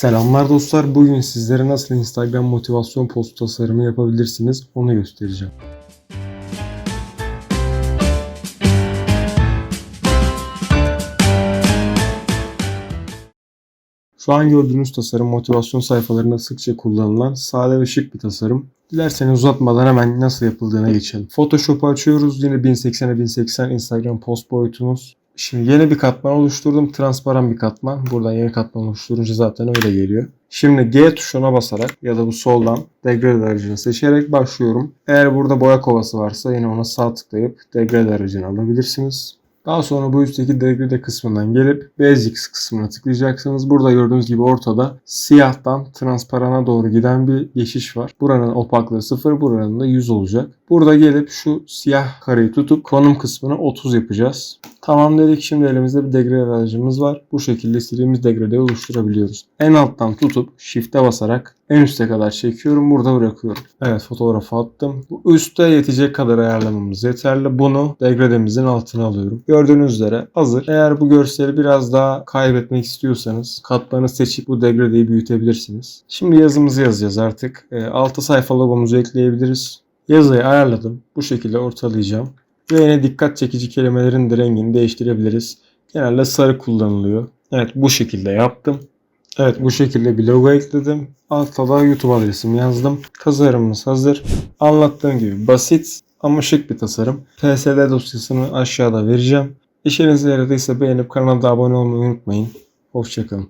Selamlar dostlar. Bugün sizlere nasıl Instagram motivasyon post tasarımı yapabilirsiniz onu göstereceğim. Şu an gördüğünüz tasarım motivasyon sayfalarında sıkça kullanılan sade ve şık bir tasarım. Dilerseniz uzatmadan hemen nasıl yapıldığına geçelim. Photoshop'u açıyoruz. Yine 1080'e 1080 Instagram post boyutumuz. Şimdi yeni bir katman oluşturdum. Transparan bir katman. Buradan yeni katman oluşturunca zaten öyle geliyor. Şimdi G tuşuna basarak ya da bu soldan degrade aracını seçerek başlıyorum. Eğer burada boya kovası varsa yine ona sağ tıklayıp degrade aracını alabilirsiniz. Daha sonra bu üstteki degrade kısmından gelip Basics kısmına tıklayacaksınız. Burada gördüğünüz gibi ortada siyahtan transparana doğru giden bir geçiş var. Buranın opaklığı 0, buranın da 100 olacak. Burada gelip şu siyah kareyi tutup konum kısmını 30 yapacağız. Tamam dedik. Şimdi elimizde bir degrade aracımız var. Bu şekilde istediğimiz degradeyi oluşturabiliyoruz. En alttan tutup shift'e basarak en üste kadar çekiyorum. Burada bırakıyorum. Evet fotoğrafı attım. Bu üstte yetecek kadar ayarlamamız yeterli. Bunu degrademizin altına alıyorum. Gördüğünüz üzere hazır. Eğer bu görseli biraz daha kaybetmek istiyorsanız katmanı seçip bu degradeyi büyütebilirsiniz. Şimdi yazımızı yazacağız artık. E, altı sayfa logomuzu ekleyebiliriz. Yazıyı ayarladım. Bu şekilde ortalayacağım. Ve yine dikkat çekici kelimelerin de rengini değiştirebiliriz. Genelde sarı kullanılıyor. Evet bu şekilde yaptım. Evet bu şekilde bir logo ekledim. Altta da YouTube adresimi yazdım. Tasarımımız hazır. Anlattığım gibi basit ama şık bir tasarım. PSD dosyasını aşağıda vereceğim. İşinize yaradıysa beğenip kanala abone olmayı unutmayın. Hoşçakalın.